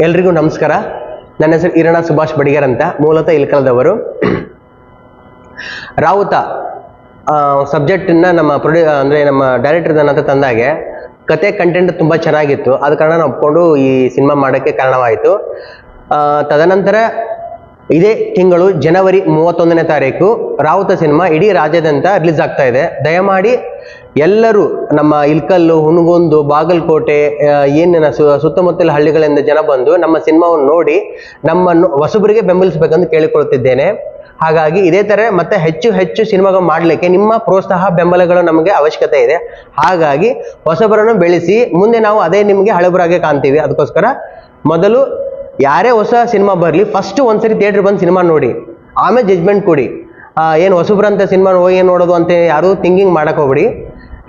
ಎಲ್ರಿಗೂ ನಮಸ್ಕಾರ. ನನ್ನ ಹೆಸರು ಈರಣ್ಣ ಸುಭಾಷ್ ಬಡಿಗರ್ ಅಂತ, ಮೂಲತಃ ಇಲ್ಕಲದವರು. ರಾವುತ ಸಬ್ಜೆಕ್ಟನ್ನ ನಮ್ಮ ಪ್ರೊಡ್ಯೂ ಅಂದರೆ ನಮ್ಮ ಡೈರೆಕ್ಟರ್ ಹತ್ರ ತಂದಾಗೆ, ಕತೆ ಕಂಟೆಂಟ್ ತುಂಬ ಚೆನ್ನಾಗಿತ್ತು. ಆದ ಕಾರಣ ನಾವು ಒಪ್ಕೊಂಡು ಈ ಸಿನಿಮಾ ಮಾಡೋಕ್ಕೆ ಕಾರಣವಾಯಿತು. ತದನಂತರ ಇದೇ ತಿಂಗಳು ಜನವರಿ ಮೂವತ್ತೊಂದನೇ ತಾರೀಕು ರಾವುತ ಸಿನಿಮಾ ಇಡೀ ರಾಜ್ಯಾದ್ಯಂತ ರಿಲೀಸ್ ಆಗ್ತಾ ಇದೆ. ದಯಮಾಡಿ ಎಲ್ಲರೂ ನಮ್ಮ ಇಲ್ಕಲ್ಲು, ಹುಣಗೊಂದು, ಬಾಗಲಕೋಟೆ ಏನೇನ ಸುತ್ತಮುತ್ತಲ ಹಳ್ಳಿಗಳಿಂದ ಜನ ಬಂದು ನಮ್ಮ ಸಿನಿಮಾವನ್ನು ನೋಡಿ ನಮ್ಮನ್ನು ಹೊಸಬರಿಗೆ ಬೆಂಬಲಿಸಬೇಕಂತ ಕೇಳಿಕೊಳ್ಳುತ್ತಿದ್ದೇನೆ. ಹಾಗಾಗಿ ಇದೇ ಥರ ಮತ್ತೆ ಹೆಚ್ಚು ಹೆಚ್ಚು ಸಿನಿಮಾಗಳು ಮಾಡಲಿಕ್ಕೆ ನಿಮ್ಮ ಪ್ರೋತ್ಸಾಹ, ಬೆಂಬಲಗಳು ನಮಗೆ ಅವಶ್ಯಕತೆ ಇದೆ. ಹಾಗಾಗಿ ಹೊಸಬರನ್ನು ಬೆಳೆಸಿ ಮುಂದೆ ನಾವು ಅದೇ ನಿಮಗೆ ಹಳಬರಾಗೆ ಕಾಣ್ತೀವಿ. ಅದಕ್ಕೋಸ್ಕರ ಮೊದಲು ಯಾರೇ ಹೊಸ ಸಿನಿಮಾ ಬರಲಿ ಫಸ್ಟ್ ಒಂದ್ಸರಿ ಥಿಯೇಟ್ರ್ ಬಂದು ಸಿನಿಮಾ ನೋಡಿ. ಆಮೇಲೆ ಜಜ್ಮೆಂಟ್ ಕೊಡಿ. ಏನು ಹೊಸಬ್ರಂತ ಸಿನಿಮಾ ಹೋಗಿ ಏನು ನೋಡೋದು ಅಂತ ಯಾರು ಥಿಂಕಿಂಗ್ ಮಾಡಕ್ಕೆ ಹೋಗ್ಬಿಡಿ.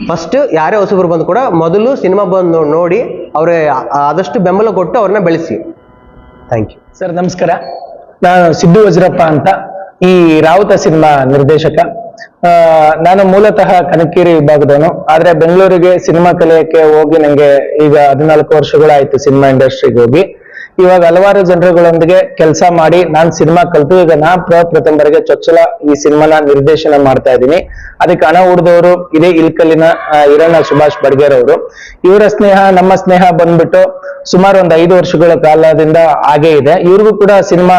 ಫಸ್ಟ್ ಯಾರೇ ಹೊಸಬ್ರು ಬಂದು ಕೂಡ ಮೊದಲು ಸಿನಿಮಾ ಬಂದು ನೋಡಿ, ಅವ್ರ ಆದಷ್ಟು ಬೆಂಬಲ ಕೊಟ್ಟು ಅವ್ರನ್ನ ಬೆಳೆಸಿ. ಥ್ಯಾಂಕ್ ಯು ಸರ್, ನಮಸ್ಕಾರ. ನಾನು ಸಿದ್ದು ವಜ್ರಪ್ಪ ಅಂತ, ಈ ರಾವುತ ಸಿನಿಮಾ ನಿರ್ದೇಶಕ. ನಾನು ಮೂಲತಃ ಕನಕೇರಿ ವಿಭಾಗದವನು. ಆದ್ರೆ ಬೆಂಗಳೂರಿಗೆ ಸಿನಿಮಾ ಕಲಿಯಕ್ಕೆ ಹೋಗಿ ನಂಗೆ ಈಗ ಹದಿನಾಲ್ಕು ವರ್ಷಗಳಾಯ್ತು ಸಿನಿಮಾ ಇಂಡಸ್ಟ್ರಿಗೆ ಹೋಗಿ. ಇವಾಗ ಹಲವಾರು ಜನರುಗಳೊಂದಿಗೆ ಕೆಲಸ ಮಾಡಿ ನಾನು ಸಿನಿಮಾ ಕಲ್ತು, ಈಗ ನಾ ಪ್ರಥಮ ಬಾರಿಗೆ ಚೊಚ್ಚಲ ಈ ಸಿನಿಮಾನ ನಿರ್ದೇಶನ ಮಾಡ್ತಾ ಇದ್ದೀನಿ. ಅದಕ್ಕೆ ಹಣ ಹುಡ್ದವರು ಇದೇ ಇಲ್ಕಲ್ಲಿನ ಹಿರಣ್ಣ ಸುಭಾಷ್ ಬಡ್ಗೇರ್ ಅವರು ಇವರ ಸ್ನೇಹ, ನಮ್ಮ ಸ್ನೇಹ ಬಂದ್ಬಿಟ್ಟು ಸುಮಾರು ಒಂದು ಐದು ವರ್ಷಗಳ ಕಾಲದಿಂದ ಹಾಗೆ ಇದೆ. ಇವ್ರಿಗೂ ಕೂಡ ಸಿನಿಮಾ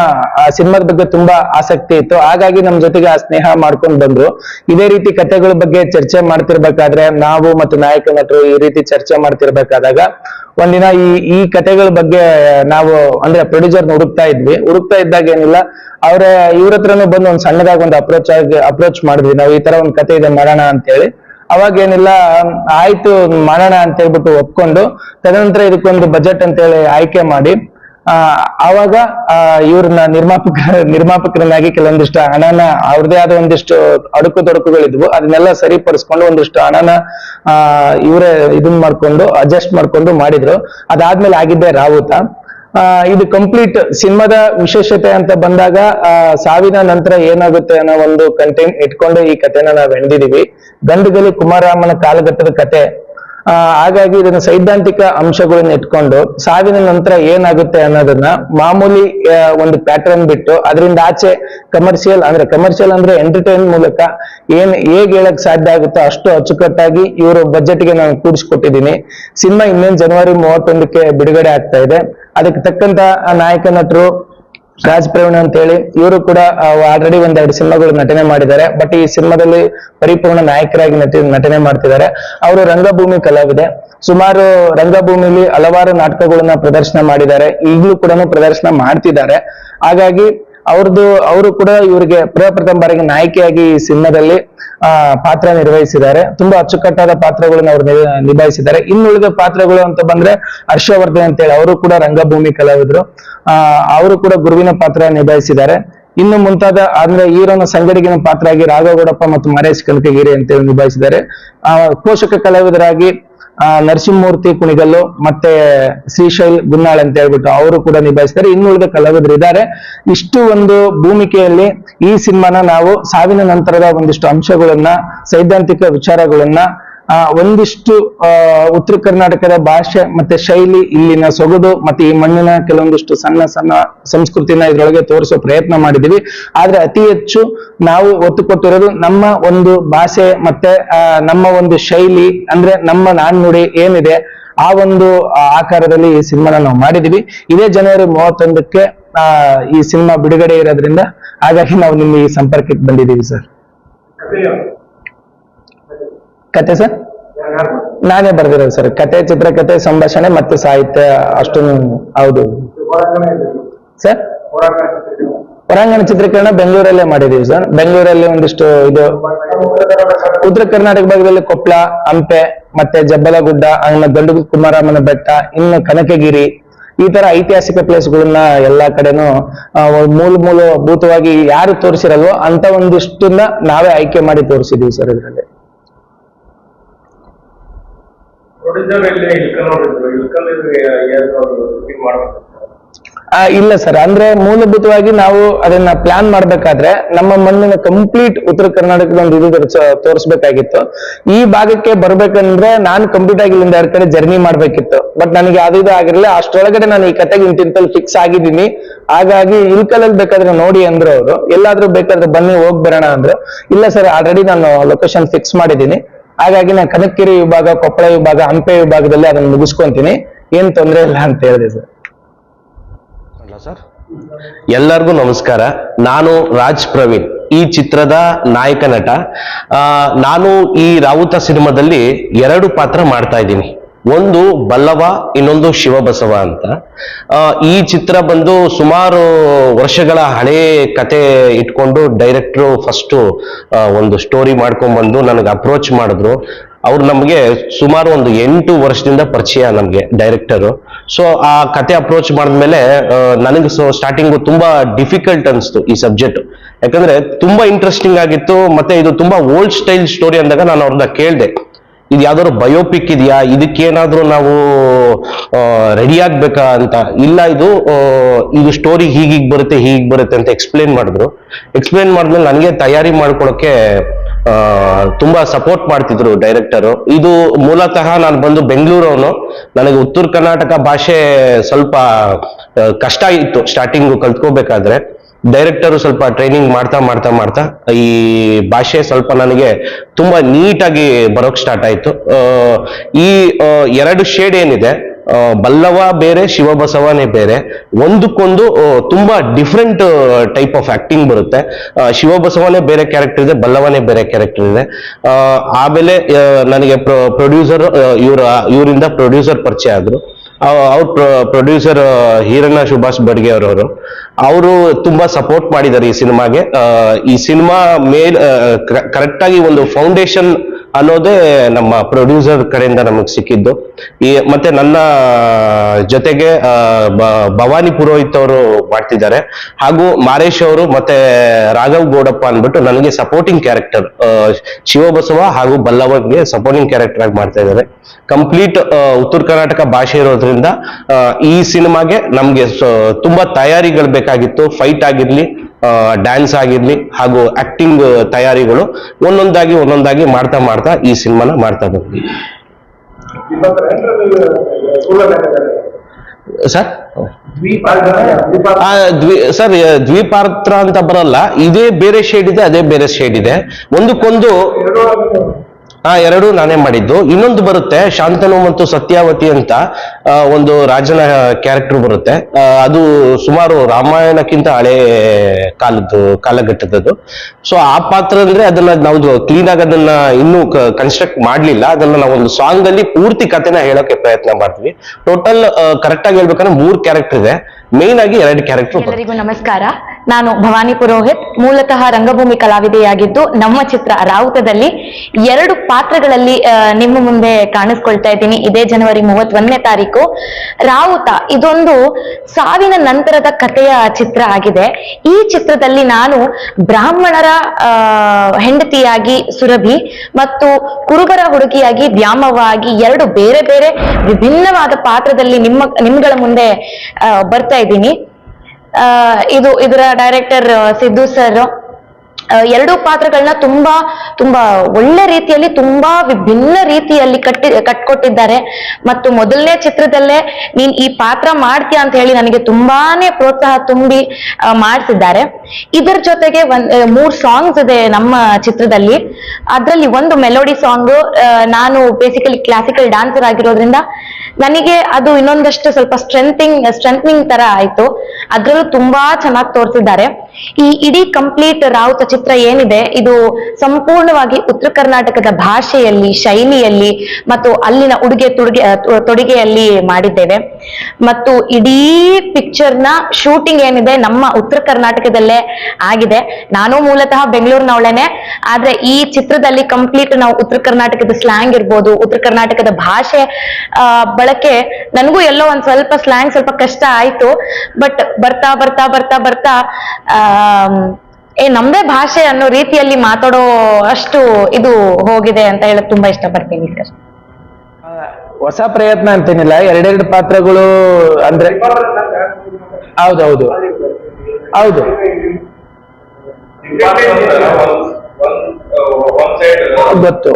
ಸಿನಿಮಾದ ಬಗ್ಗೆ ತುಂಬಾ ಆಸಕ್ತಿ ಇತ್ತು. ಹಾಗಾಗಿ ನಮ್ಮ ಜೊತೆಗೆ ಆ ಸ್ನೇಹ ಮಾಡ್ಕೊಂಡು ಬಂದ್ರು. ಇದೇ ರೀತಿ ಕಥೆಗಳ ಬಗ್ಗೆ ಚರ್ಚೆ ಮಾಡ್ತಿರ್ಬೇಕಾದ್ರೆ ನಾವು ಮತ್ತು ನಾಯಕ ನಟರು ಈ ರೀತಿ ಚರ್ಚೆ ಮಾಡ್ತಿರ್ಬೇಕಾದಾಗ, ಒಂದಿನ ಈ ಈ ಕಥೆಗಳ ಬಗ್ಗೆ ನಾವು ಅಂದ್ರೆ ಪ್ರೊಡ್ಯೂಸರ್ ಹುಡುಕ್ತಾ ಇದ್ವಿ. ಹುಡುಕ್ತಾ ಇದ್ದಾಗ ಏನಿಲ್ಲ, ಅವ್ರ ಇವ್ರ ಹತ್ರನೂ ಬಂದು ಒಂದ್ ಸಣ್ಣದಾಗ ಒಂದು ಅಪ್ರೋಚ್ ಆಗಿ ಅಪ್ರೋಚ್ ಮಾಡಿದ್ವಿ. ನಾವು ಈ ತರ ಒಂದ್ ಕತೆ ಇದೆ ಮಾಡೋಣ ಅಂತ ಹೇಳಿ ಅವಾಗ ಏನಿಲ್ಲ ಆಯ್ತು ಮಾಡೋಣ ಅಂತ ಹೇಳ್ಬಿಟ್ಟು ಒಪ್ಕೊಂಡು, ತದನಂತರ ಇದಕ್ಕೊಂದು ಬಜೆಟ್ ಅಂತ ಹೇಳಿ ಆಯ್ಕೆ ಮಾಡಿ, ಆ ಆವಾಗ ಇವ್ರನ್ನ ನಿರ್ಮಾಪಕ, ನಿರ್ಮಾಪಕರನ್ನಾಗಿ ಕೆಲವೊಂದಿಷ್ಟು ಹಣನ ಅವ್ರದೇ ಆದ ಒಂದಿಷ್ಟು ಅಡುಕು ತೊಡಕುಗಳಿದ್ವು. ಅದನ್ನೆಲ್ಲ ಸರಿಪಡಿಸ್ಕೊಂಡು ಒಂದಿಷ್ಟು ಹಣನ, ಆ, ಇವರೇ ಇದನ್ ಮಾಡ್ಕೊಂಡು ಅಡ್ಜಸ್ಟ್ ಮಾಡ್ಕೊಂಡು ಮಾಡಿದ್ರು. ಅದಾದ್ಮೇಲೆ ಆಗಿದ್ದೆ ರಾವುತ ಇದು ಕಂಪ್ಲೀಟ್ ಸಿನಿಮಾದ ವಿಶೇಷತೆ ಅಂತ ಬಂದಾಗ ಸಾವಿನ ನಂತರ ಏನಾಗುತ್ತೆ ಅನ್ನೋ ಒಂದು ಕಂಟೆಂಟ್ ಇಟ್ಕೊಂಡು ಈ ಕಥೆನ ನಾವು ಎಣ್ದಿದೀವಿ. ಗಂಡುಗಲಿ ಕುಮಾರಾಮನ ಕಾಲಘಟ್ಟದ ಕತೆ ಹಾಗಾಗಿ ಇದನ್ನ ಸೈದ್ಧಾಂತಿಕ ಅಂಶಗಳನ್ನ ಇಟ್ಕೊಂಡು ಸಾವಿನ ನಂತರ ಏನಾಗುತ್ತೆ ಅನ್ನೋದನ್ನ ಮಾಮೂಲಿ ಒಂದು ಪ್ಯಾಟರ್ನ್ ಬಿಟ್ಟು ಅದರಿಂದ ಆಚೆ ಕಮರ್ಷಿಯಲ್ ಅಂದ್ರೆ ಕಮರ್ಷಿಯಲ್ ಅಂದ್ರೆ ಎಂಟರ್ಟೈನ್ ಮೂಲಕ ಏನ್ ಹೇಗ್ ಹೇಳಕ್ ಸಾಧ್ಯ ಆಗುತ್ತೋ ಅಷ್ಟು ಅಚ್ಚುಕಟ್ಟಾಗಿ ಇವರು ಬಜೆಟ್ಗೆ ನಾನು ಕೂಡಿಸ್ಕೊಟ್ಟಿದ್ದೀನಿ. ಸಿನಿಮಾ ಇನ್ನೇನು ಜನವರಿ ಮೂವತ್ತೊಂದಕ್ಕೆ ಬಿಡುಗಡೆ ಆಗ್ತಾ ಇದೆ. ಅದಕ್ಕೆ ತಕ್ಕಂತ ನಾಯಕ ನಟರು ರಾಜ್ ಪ್ರವೀಣ್ ಅಂತ ಹೇಳಿ ಇವರು ಕೂಡ ಆಲ್ರೆಡಿ ಒಂದೆರಡು ಸಿನಿಮಾಗಳು ನಟನೆ ಮಾಡಿದ್ದಾರೆ. ಬಟ್ ಈ ಸಿನಿಮಾದಲ್ಲಿ ಪರಿಪೂರ್ಣ ನಾಯಕರಾಗಿ ನಟಿ, ನಟನೆ ಮಾಡ್ತಿದ್ದಾರೆ. ಅವರು ರಂಗಭೂಮಿ ಕಲಾವಿದೆ. ಸುಮಾರು ರಂಗಭೂಮಿಲಿ ಹಲವಾರು ನಾಟಕಗಳನ್ನ ಪ್ರದರ್ಶನ ಮಾಡಿದ್ದಾರೆ. ಈಗಲೂ ಕೂಡ ಪ್ರದರ್ಶನ ಮಾಡ್ತಿದ್ದಾರೆ. ಹಾಗಾಗಿ ಅವ್ರದ್ದು ಅವರು ಕೂಡ ಇವರಿಗೆ ಪ್ರಪ್ರಥಮ ಬಾರಿಗೆ ನಾಯಕಿಯಾಗಿ ಈ ಸಿನಿಮಾದಲ್ಲಿ ಪಾತ್ರ ನಿರ್ವಹಿಸಿದ್ದಾರೆ. ತುಂಬಾ ಅಚ್ಚುಕಟ್ಟಾದ ಪಾತ್ರಗಳನ್ನ ಅವರು ನಿಭ- ನಿಭಾಯಿಸಿದ್ದಾರೆ. ಇನ್ನುಳಿದ ಪಾತ್ರಗಳು ಅಂತ ಬಂದ್ರೆ ಹರ್ಷವರ್ಧನ್ ಅಂತೇಳಿ. ಅವರು ಕೂಡ ರಂಗಭೂಮಿ ಕಲಾವಿದರು. ಆ, ಅವರು ಕೂಡ ಗುರುವಿನ ಪಾತ್ರ ನಿಭಾಯಿಸಿದ್ದಾರೆ. ಇನ್ನು ಮುಂತಾದ, ಅಂದ್ರೆ ಹೀರೋನ ಸಂಗಡಿಗಿನ ಪಾತ್ರ ಆಗಿ ರಾಘವಗೌಡಪ್ಪ ಮತ್ತು ಮರೇಶ್ ಕನಕಗಿರಿ ಅಂತೇಳಿ ನಿಭಾಯಿಸಿದ್ದಾರೆ. ಆ, ಪೋಷಕ ಕಲಾವಿದರಾಗಿ ಆ ನರಸಿಂಹಮೂರ್ತಿ ಕುಣಿಗಲ್ಲು ಮತ್ತೆ ಶ್ರೀಶೈಲ್ ಗುನ್ನಾಳ್ ಅಂತ ಹೇಳ್ಬಿಟ್ಟು ಅವರು ಕೂಡ ನಿಭಾಯಿಸಿದ್ದಾರೆ ಇನ್ನುಳಿದ ಕಲಾವಿದರು ಇದ್ದಾರೆ. ಇಷ್ಟು ಒಂದು ಭೂಮಿಕೆಯಲ್ಲಿ ಈ ಸಿನಿಮಾನ ನಾವು ಸಾವಿನ ನಂತರದ ಒಂದಿಷ್ಟು ಅಂಶಗಳನ್ನ, ಸೈದ್ಧಾಂತಿಕ ವಿಚಾರಗಳನ್ನ ಒಂದಿಷ್ಟು ಉತ್ತರ ಕರ್ನಾಟಕದ ಭಾಷೆ ಮತ್ತೆ ಶೈಲಿ ಇಲ್ಲಿನ ಸೊಗಡು ಮತ್ತೆ ಈ ಮಣ್ಣಿನ ಕೆಲವೊಂದಿಷ್ಟು ಸಣ್ಣ ಸಣ್ಣ ಸಂಸ್ಕೃತಿನ ಇದ್ರೊಳಗೆ ತೋರಿಸೋ ಪ್ರಯತ್ನ ಮಾಡಿದೀವಿ ಆದ್ರೆ ಅತಿ ಹೆಚ್ಚು ನಾವು ಒತ್ತು ಕೊಟ್ಟಿರೋದು ನಮ್ಮ ಒಂದು ಭಾಷೆ ಮತ್ತೆ ನಮ್ಮ ಒಂದು ಶೈಲಿ ಅಂದ್ರೆ ನಮ್ಮ ನಾಣ್ಣುಡಿ ಏನಿದೆ ಆ ಒಂದು ಆಕಾರದಲ್ಲಿ ಈ ಸಿನಿಮಾನ ನಾವು ಮಾಡಿದೀವಿ ಇದೇ ಜನವರಿ ಮೂವತ್ತೊಂದಕ್ಕೆ, ಆ, ಈ ಸಿನಿಮಾ ಬಿಡುಗಡೆ ಇರೋದ್ರಿಂದ ಹಾಗಾಗಿ ನಾವು ನಿಮ್ಮ ಈ ಸಂಪರ್ಕಕ್ಕೆ ಬಂದಿದ್ದೀವಿ ಸರ್. ಕತೆ ಸರ್? ನಾನೇ ಬರ್ದಿರೋದು ಸರ್. ಕತೆ, ಚಿತ್ರಕತೆ, ಸಂಭಾಷಣೆ ಮತ್ತು ಸಾಹಿತ್ಯ ಅಷ್ಟು ಹೌದು. ಸರ್? ಹೊರಾಂಗಣ ಚಿತ್ರೀಕರಣ ಬೆಂಗಳೂರಲ್ಲೇ ಮಾಡಿದೀವಿ ಸರ್. ಬೆಂಗಳೂರಲ್ಲಿ ಒಂದಿಷ್ಟು ಇದು ಉತ್ತರ ಕರ್ನಾಟಕ ಭಾಗದಲ್ಲಿ ಕೊಪ್ಪಳ ಹಂಪೆ, ಮತ್ತೆ ಜಬ್ಬಲಗುಡ್ಡ, ಆಮೇಲೆ ಗಂಡು ಕುಮಾರಮ್ಮನ ಬೆಟ್ಟ, ಇನ್ನು ಕನಕಗಿರಿ ಈ ತರ ಐತಿಹಾಸಿಕ ಪ್ಲೇಸ್ಗಳನ್ನ ಎಲ್ಲಾ ಕಡೆನೂ ಮೂಲ ಮೂಲಭೂತವಾಗಿ ಯಾರು ತೋರಿಸಿರಲ್ವೋ ಅಂತ ಒಂದಿಷ್ಟನ್ನ ನಾವೇ ಆಯ್ಕೆ ಮಾಡಿ ತೋರಿಸಿದೀವಿ ಸರ್ ಇದರಲ್ಲಿ. ಇಲ್ಲಿ ಸರ್. ಅಂದ್ರೆ ಮೂಲಭೂತವಾಗಿ ನಾವು ಅದನ್ನ ಪ್ಲಾನ್ ಮಾಡ್ಬೇಕಾದ್ರೆ ನಮ್ಮ ಮಣ್ಣಿನ ಕಂಪ್ಲೀಟ್ ಉತ್ತರ ಕರ್ನಾಟಕದ ಒಂದು ಇದು ತೋರ್ಸ- ತೋರಿಸ್ಬೇಕಾಗಿತ್ತು. ಈ ಭಾಗಕ್ಕೆ ಬರ್ಬೇಕಂದ್ರೆ ನಾನು ಕಂಪ್ಲೀಟ್ ಆಗಿ ಇಲ್ಲಿಂದ ಎರಡು ಕಡೆ ಜರ್ನಿ ಮಾಡ್ಬೇಕಿತ್ತು. ಬಟ್ ನನಗೆ ಅದು ಇದು ಆಗಿರಲಿಲ್ಲ. ಅಷ್ಟೊಳಗಡೆ ನಾನು ಈ ಕತೆಗೆ ಇಂತಿಂತಲ್ಲಿ ಫಿಕ್ಸ್ ಆಗಿದ್ದೀನಿ. ಹಾಗಾಗಿ ಇಲ್ಕಲಲ್ಲಿ ಬೇಕಾದ್ರೆ ನೋಡಿ ಅಂದ್ರು ಅವರು. ಎಲ್ಲಾದ್ರೂ ಬೇಕಾದ್ರೆ ಬನ್ನಿ ಹೋಗ್ಬರೋಣ ಅಂದ್ರು. ಇಲ್ಲ ಸರ್ ಆಲ್ರೆಡಿ ನಾನು ಲೊಕೇಶನ್ ಫಿಕ್ಸ್ ಮಾಡಿದ್ದೀನಿ. ಹಾಗಾಗಿ ನಾನು ಕನಕಿರಿ ವಿಭಾಗ, ಕೊಪ್ಪಳ ವಿಭಾಗ, ಹಂಪೆ ವಿಭಾಗದಲ್ಲಿ ಅದನ್ನು ಮುಗಿಸ್ಕೊಂತೀನಿ. ಏನ್ ತೊಂದರೆ ಇಲ್ಲ ಅಂತ ಹೇಳಿದೆ ಸರ್. ಸರ್, ಎಲ್ಲರಿಗೂ ನಮಸ್ಕಾರ. ನಾನು ರಾಜ್ ಪ್ರವೀಣ್, ಈ ಚಿತ್ರದ ನಾಯಕ ನಟ. ನಾನು ಈ ರಾವುತ ಸಿನಿಮಾದಲ್ಲಿ ಎರಡು ಪಾತ್ರ ಮಾಡ್ತಾ ಇದ್ದೀನಿ. ಒಂದು ಬಲ್ಲವ, ಇನ್ನೊಂದು ಶಿವಬಸವ ಅಂತ. ಈ ಚಿತ್ರ ಬಂದು ಸುಮಾರು ವರ್ಷಗಳ ಹಳೆ ಕತೆ ಇಟ್ಕೊಂಡು ಡೈರೆಕ್ಟ್ರು ಫಸ್ಟು ಒಂದು ಸ್ಟೋರಿ ಮಾಡ್ಕೊಂಡ್ಬಂದು ನನಗೆ ಅಪ್ರೋಚ್ ಮಾಡಿದ್ರು. ಅವ್ರು ನಮಗೆ ಸುಮಾರು ಒಂದು ಎಂಟು ವರ್ಷದಿಂದ ಪರಿಚಯ ನಮಗೆ ಡೈರೆಕ್ಟರು ಸೊ ಆ ಕತೆ ಅಪ್ರೋಚ್ ಮಾಡಿದ್ಮೇಲೆ ನನಗೆ ಸೊ ಸ್ಟಾರ್ಟಿಂಗು ತುಂಬಾ ಡಿಫಿಕಲ್ಟ್ ಅನಿಸ್ತು ಈ ಸಬ್ಜೆಕ್ಟ್ ಯಾಕಂದ್ರೆ ತುಂಬಾ ಇಂಟ್ರೆಸ್ಟಿಂಗ್ ಆಗಿತ್ತು, ಮತ್ತೆ ಇದು ತುಂಬಾ ಓಲ್ಡ್ ಸ್ಟೈಲ್ ಸ್ಟೋರಿ ಅಂದಾಗ ನಾನು ಅವ್ರನ್ನ ಕೇಳಿದೆ. ಇದು ಯಾವ್ದಾದ್ರು ಬಯೋಪಿಕ್ ಇದೆಯಾ? ಇದಕ್ಕೇನಾದ್ರೂ ನಾವು ರೆಡಿ ಆಗ್ಬೇಕಾ ಅಂತ? ಇಲ್ಲ, ಇದು ಇದು ಸ್ಟೋರಿ ಹೀಗೀಗ್ ಬರುತ್ತೆ ಹೀಗ್ ಬರುತ್ತೆ ಅಂತ ಎಕ್ಸ್ಪ್ಲೇನ್ ಮಾಡಿದ್ರು. ಎಕ್ಸ್ಪ್ಲೇನ್ ಮಾಡಿದ್ಮೇಲೆ ನನಗೆ ತಯಾರಿ ಮಾಡ್ಕೊಳಕ್ಕೆ ತುಂಬಾ ಸಪೋರ್ಟ್ ಮಾಡ್ತಿದ್ರು ಡೈರೆಕ್ಟರು ಇದು ಮೂಲತಃ ನಾನು ಬಂದು ಬೆಂಗಳೂರವನು. ನನಗೆ ಉತ್ತರ ಕರ್ನಾಟಕ ಭಾಷೆ ಸ್ವಲ್ಪ ಕಷ್ಟ ಇತ್ತು ಸ್ಟಾರ್ಟಿಂಗು ಕಲ್ತ್ಕೋಬೇಕಾದ್ರೆ. ಡೈರೆಕ್ಟರು ಸ್ವಲ್ಪ ಟ್ರೈನಿಂಗ್ ಮಾಡ್ತಾ ಮಾಡ್ತಾ ಮಾಡ್ತಾ, ಈ ಭಾಷೆ ಸ್ವಲ್ಪ ನನಗೆ ತುಂಬಾ ನೀಟಾಗಿ ಬರೋಕ್ ಸ್ಟಾರ್ಟ್ ಆಯ್ತು. ಈ ಎರಡು ಶೇಡ್ ಏನಿದೆ ಬಲ್ಲವ ಬೇರೆ, ಶಿವಬಸವನೇ ಬೇರೆ, ಒಂದಕ್ಕೊಂದು ತುಂಬ ಡಿಫ್ರೆಂಟ್ ಟೈಪ್ ಆಫ್ ಆ್ಯಕ್ಟಿಂಗ್ ಬರುತ್ತೆ. ಶಿವಬಸವನೇ ಬೇರೆ ಕ್ಯಾರೆಕ್ಟರ್ ಇದೆ, ಬಲ್ಲವನೇ ಬೇರೆ ಕ್ಯಾರೆಕ್ಟರ್ ಇದೆ. ಆಮೇಲೆ ನನಗೆ ಪ್ರೊಡ್ಯೂಸರ್ ಇವರ ಇವರಿಂದ ಪ್ರೊಡ್ಯೂಸರ್ ಪರಿಚಯ ಆದ್ರು. ಅವ್ರ ಪ್ರೊಡ್ಯೂಸರ್ ಹೀರಣ್ಣ ಸುಭಾಷ್ ಬಡ್ಗೆ ಅವರವರು ಅವರು. ತುಂಬಾ ಸಪೋರ್ಟ್ ಮಾಡಿದ್ದಾರೆ ಈ ಸಿನಿಮಾಗೆ. ಈ ಸಿನಿಮಾ ಮೇಲ್ ಕರೆಕ್ಟ್ ಆಗಿ ಒಂದು ಫೌಂಡೇಶನ್ ಅನ್ನೋದೇ ನಮ್ಮ ಪ್ರೊಡ್ಯೂಸರ್ ಕಡೆಯಿಂದ ನಮಗೆ ಸಿಕ್ಕಿದ್ದು. ಈ ಮತ್ತೆ ನನ್ನ ಜೊತೆಗೆ ಭವಾನಿ ಪುರೋಹಿತ್ ಅವರು ಮಾಡ್ತಿದ್ದಾರೆ. ಹಾಗೂ ಮಾರೇಶ್ ಅವರು ಮತ್ತೆ ರಾಘವ್ ಗೌಡಪ್ಪ ಅಂದ್ಬಿಟ್ಟು ನನಗೆ ಸಪೋರ್ಟಿಂಗ್ ಕ್ಯಾರೆಕ್ಟರ್ ಶಿವಬಸವ ಹಾಗೂ ಬಲ್ಲವಗೆ ಸಪೋರ್ಟಿಂಗ್ ಕ್ಯಾರೆಕ್ಟರ್ ಆಗಿ ಮಾಡ್ತಾ ಇದ್ದಾರೆ. ಕಂಪ್ಲೀಟ್ ಉತ್ತರ ಕರ್ನಾಟಕ ಭಾಷೆ ಇರೋದ್ರಿಂದ ಈ ಸಿನಿಮಾಗೆ ನಮ್ಗೆ ತುಂಬಾ ತಯಾರಿಗಳು ಬೇಕಾಗಿತ್ತು. ಫೈಟ್ ಆಗಿರ್ಲಿ ಡ್ಯಾನ್ಸ್ ಆಗಿರ್ಲಿ ಹಾಗೂ ಆಕ್ಟಿಂಗ್ ತಯಾರಿಗಳು ಒಂದೊಂದಾಗಿ ಒಂದೊಂದಾಗಿ ಮಾಡ್ತಾ ಮಾಡ್ತಾ ಈ ಸಿನಿಮಾನ ಮಾಡ್ತಾ ಬಂದ್ವಿ. ಸರ್? ದ್ವಿ, ಸರ್ ದ್ವಿಪಾತ್ರ ಅಂತ ಬರಲ್ಲ. ಇದೇ ಬೇರೆ ಶೇಡ್ ಇದೆ, ಅದೇ ಬೇರೆ ಶೇಡ್ ಇದೆ. ಒಂದಕ್ಕೊಂದು ಆ ಎರಡು ನಾನೇ ಮಾಡಿದ್ದು. ಇನ್ನೊಂದು ಬರುತ್ತೆ, ಶಾಂತನು ಮತ್ತು ಸತ್ಯಾವತಿ ಅಂತ ಒಂದು ರಾಜನ ಕ್ಯಾರೆಕ್ಟರ್ ಬರುತ್ತೆ. ಅದು ಸುಮಾರು ರಾಮಾಯಣಕ್ಕಿಂತ ಹಳೆ ಕಾಲದ್ದು, ಕಾಲಘಟ್ಟದದು. ಸೊ ಆ ಪಾತ್ರ ಅಂದ್ರೆ ಅದನ್ನ ನಾವು ಕ್ಲೀನ್ ಆಗಿ ಅದನ್ನ ಇನ್ನೂ ಕನ್ಸ್ಟ್ರಕ್ಟ್ ಮಾಡ್ಲಿಲ್ಲ. ಅದನ್ನ ನಾವು ಒಂದು ಸಾಂಗ್ ಅಲ್ಲಿ ಪೂರ್ತಿ ಕಥೆನ ಹೇಳೋಕೆ ಪ್ರಯತ್ನ ಮಾಡ್ತೀವಿ. ಟೋಟಲ್ ಕರೆಕ್ಟ್ ಆಗಿ ಹೇಳ್ಬೇಕಂದ್ರೆ ಮೂರ್ ಕ್ಯಾರೆಕ್ಟರ್ ಇದೆ. ಮೇನ್ ಆಗಿ ಎರಡು ಕ್ಯಾರೆಕ್ಟರ್ ನಮಸ್ಕಾರ. ನಾನು ಭವಾನಿ ಪುರೋಹಿತ್. ಮೂಲತಃ ರಂಗಭೂಮಿ ಕಲಾವಿದೆಯಾಗಿದ್ದು ನಮ್ಮ ಚಿತ್ರ ರಾವುತದಲ್ಲಿ ಎರಡು ಪಾತ್ರಗಳಲ್ಲಿ ನಿಮ್ಮ ಮುಂದೆ ಕಾಣಿಸ್ಕೊಳ್ತಾ ಇದ್ದೀನಿ. ಇದೇ ಜನವರಿ ಮೂವತ್ತೊಂದನೇ ತಾರೀಕು. ರಾವುತ ಇದೊಂದು ಸಾವಿನ ನಂತರದ ಕಥೆಯ ಚಿತ್ರ ಆಗಿದೆ. ಈ ಚಿತ್ರದಲ್ಲಿ ನಾನು ಬ್ರಾಹ್ಮಣರ ಹೆಂಡತಿಯಾಗಿ ಸುರಭಿ ಮತ್ತು ಕುರುಬರ ಹುಡುಗಿಯಾಗಿ ವ್ಯಾಮವಾಗಿ ಎರಡು ಬೇರೆ ಬೇರೆ ವಿಭಿನ್ನವಾದ ಪಾತ್ರದಲ್ಲಿ ನಿಮ್ಮ, ನಿಮ್ಗಳ ಮುಂದೆ ಬರ್ತಾ ಇದ್ದೀನಿ. ಇದು ಇದರ ಡೈರೆಕ್ಟರ್ ಸಿದ್ದು ಸರ್ ಎರಡೂ ಪಾತ್ರಗಳನ್ನ ತುಂಬಾ ತುಂಬಾ ಒಳ್ಳೆ ರೀತಿಯಲ್ಲಿ, ತುಂಬಾ ವಿಭಿನ್ನ ರೀತಿಯಲ್ಲಿ ಕಟ್ಟಿ, ಕಟ್ಕೊಟ್ಟಿದ್ದಾರೆ. ಮತ್ತು ಮೊದಲನೇ ಚಿತ್ರದಲ್ಲೇ ನೀನ್ ಈ ಪಾತ್ರ ಮಾಡ್ತೀಯ ಅಂತ ಹೇಳಿ ನನಗೆ ತುಂಬಾನೇ ಪ್ರೋತ್ಸಾಹ ತುಂಬಿ ಮಾಡಿಸಿದ್ದಾರೆ. ಇದರ ಜೊತೆಗೆ ಒಂದ್ ಮೂರ್ ಸಾಂಗ್ಸ್ ಇದೆ ನಮ್ಮ ಚಿತ್ರದಲ್ಲಿ. ಅದರಲ್ಲಿ ಒಂದು ಮೆಲೋಡಿ ಸಾಂಗ್ ನಾನು ಬೇಸಿಕಲಿ ಕ್ಲಾಸಿಕಲ್ ಡಾನ್ಸರ್ ಆಗಿರೋದ್ರಿಂದ ನನಗೆ ಅದು ಇನ್ನೊಂದಷ್ಟು ಸ್ವಲ್ಪ ಸ್ಟ್ರೆಂಥಿಂಗ್ ಸ್ಟ್ರೆಂಥನಿಂಗ್ ತರ ಆಯ್ತು. ಅದ್ರಲ್ಲೂ ತುಂಬಾ ಚೆನ್ನಾಗಿ ತೋರಿಸಿದ್ದಾರೆ. ಈ ಇಡೀ ಕಂಪ್ಲೀಟ್ ರಾವುತ ಚಿತ್ರ ಏನಿದೆ, ಇದು ಸಂಪೂರ್ಣವಾಗಿ ಉತ್ತರ ಕರ್ನಾಟಕದ ಭಾಷೆಯಲ್ಲಿ, ಶೈಲಿಯಲ್ಲಿ ಮತ್ತು ಅಲ್ಲಿನ ಉಡುಗೆ ತೊಡುಗೆ ತೊಡುಗೆಯಲ್ಲಿ ಮಾಡಿದ್ದೇವೆ. ಮತ್ತು ಇಡೀ ಪಿಕ್ಚರ್ನ ಶೂಟಿಂಗ್ ಏನಿದೆ, ನಮ್ಮ ಉತ್ತರ ಕರ್ನಾಟಕದಲ್ಲೇ ಆಗಿದೆ. ನಾನು ಮೂಲತಃ ಬೆಂಗಳೂರಿನವಳೇನೆ. ಆದ್ರೆ ಈ ಚಿತ್ರದಲ್ಲಿ ಕಂಪ್ಲೀಟ್ ನಾವು ಉತ್ತರ ಕರ್ನಾಟಕದ ಸ್ಲ್ಯಾಂಗ್ ಇರ್ಬೋದು, ಉತ್ತರ ಕರ್ನಾಟಕದ ಭಾಷೆ ಬಳಕೆ, ನನಗೂ ಎಲ್ಲೋ ಒಂದ್ ಸ್ವಲ್ಪ ಸ್ಲ್ಯಾಂಗ್ ಸ್ವಲ್ಪ ಕಷ್ಟ ಆಯ್ತು. ಬಟ್ ಬರ್ತಾ ಬರ್ತಾ ಬರ್ತಾ ಬರ್ತಾ ಏ, ನಮ್ದೇ ಭಾಷೆ ಅನ್ನೋ ರೀತಿಯಲ್ಲಿ ಮಾತಾಡೋ ಅಷ್ಟು ಇದು ಹೋಗಿದೆ ಅಂತ ಹೇಳಕ್ ತುಂಬಾ ಇಷ್ಟಪಡ್ತೀನಿ ಸರ್ ಹೊಸ ಪ್ರಯತ್ನ ಅಂತೇನಿಲ್ಲ. ಎರಡೆರಡು ಪಾತ್ರಗಳು ಅಂದ್ರೆ ಹೌದೌದು. ಹೌದು. ಗೊತ್ತು.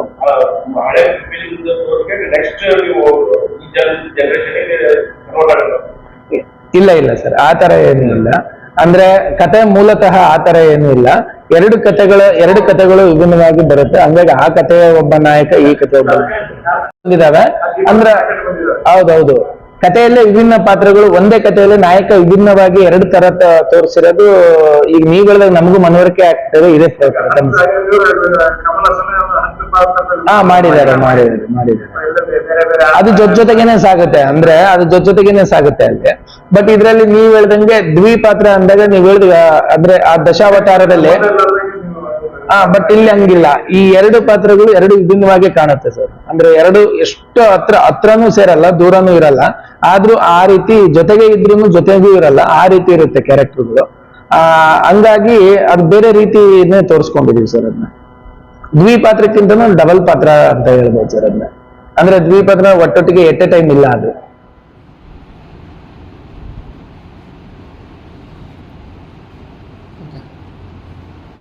ಇಲ್ಲ ಇಲ್ಲ ಸರ್. ಆ ತರ ಏನೂ ಇಲ್ಲ ಅಂದ್ರೆ ಕತೆ ಮೂಲತಃ ಆತರ ಏನು ಇಲ್ಲ. ಎರಡು ಕತೆಗಳು ಎರಡು ಕತೆಗಳು ವಿಭಿನ್ನವಾಗಿ ಬರುತ್ತೆ. ಹಂಗಾಗಿ ಆ ಕಥೆಯ ಒಬ್ಬ ನಾಯಕ, ಈ ಕಥೆ ಒಬ್ಬ ಬಂದಿದ್ದಾವೆ. ಇದಾವೆ ಅಂದ್ರೆ ಹೌದೌದು. ಕಥೆಯಲ್ಲೇ ವಿಭಿನ್ನ ಪಾತ್ರಗಳು, ಒಂದೇ ಕಥೆಯಲ್ಲಿ ನಾಯಕ ವಿಭಿನ್ನವಾಗಿ ಎರಡು ತರ ತೋರಿಸಿರೋದು ಈಗ ನೀವು ಹೇಳಿದಾಗ ನಮಗೂ ಮನವರಿಕೆ ಆಗ್ತದೆ, ಇದೆ ಸರ್. ಹಾ, ಮಾಡಿದ್ದಾರೆ ಮಾಡಿದ್ದಾರೆ ಮಾಡಿದ್ದಾರೆ. ಅದು ಜೊತೆ ಜೊತೆಗೇನೆ ಸಾಗುತ್ತೆ, ಅಂದ್ರೆ ಅದು ಜೊತೆ ಜೊತೆಗೇನೆ ಸಾಗುತ್ತೆ ಅಲ್ಲಿ ಬಟ್ ಇದ್ರಲ್ಲಿ ನೀವ್ ಹೇಳ್ದಂಗೆ ದ್ವಿಪಾತ್ರ ಅಂದಾಗ ನೀವ್ ಹೇಳಿದ ಅಂದ್ರೆ ಆ ದಶಾವತಾರದಲ್ಲಿ, ಹಾ ಬಟ್ ಇಲ್ಲಿ ಹಂಗಿಲ್ಲ. ಈ ಎರಡು ಪಾತ್ರಗಳು ಎರಡು ವಿಭಿನ್ನವಾಗಿ ಕಾಣುತ್ತೆ ಸರ್. ಅಂದ್ರೆ ಎರಡು ಎಷ್ಟು ಹತ್ರ, ಹತ್ರನೂ ಸೇರಲ್ಲ, ದೂರನೂ ಇರಲ್ಲ. ಆದ್ರೂ ಆ ರೀತಿ ಜೊತೆಗೆ ಇದ್ರೂನು ಜೊತೆಗೂ ಇರಲ್ಲ, ಆ ರೀತಿ ಇರುತ್ತೆ ಕ್ಯಾರೆಕ್ಟರ್ಗಳು ಆ, ಹಂಗಾಗಿ ಅದು ಬೇರೆ ರೀತಿನೇ ತೋರಿಸ್ಕೊಂಡಿದೀವಿ ಸರ್ ಅದನ್ನ. ದ್ವಿಪಾತ್ರಕ್ಕಿಂತನೂ ಡಬಲ್ ಪಾತ್ರ ಅಂತ ಹೇಳ್ಬೋದು ಸರ್ ಅದನ್ನ. ಅಂದ್ರೆ ದ್ವಿಪಾತ್ರ ಒಟ್ಟೊಟ್ಟಿಗೆ ಎಟ್ ಎ ಟೈಮ್ ಇಲ್ಲ ಅದು.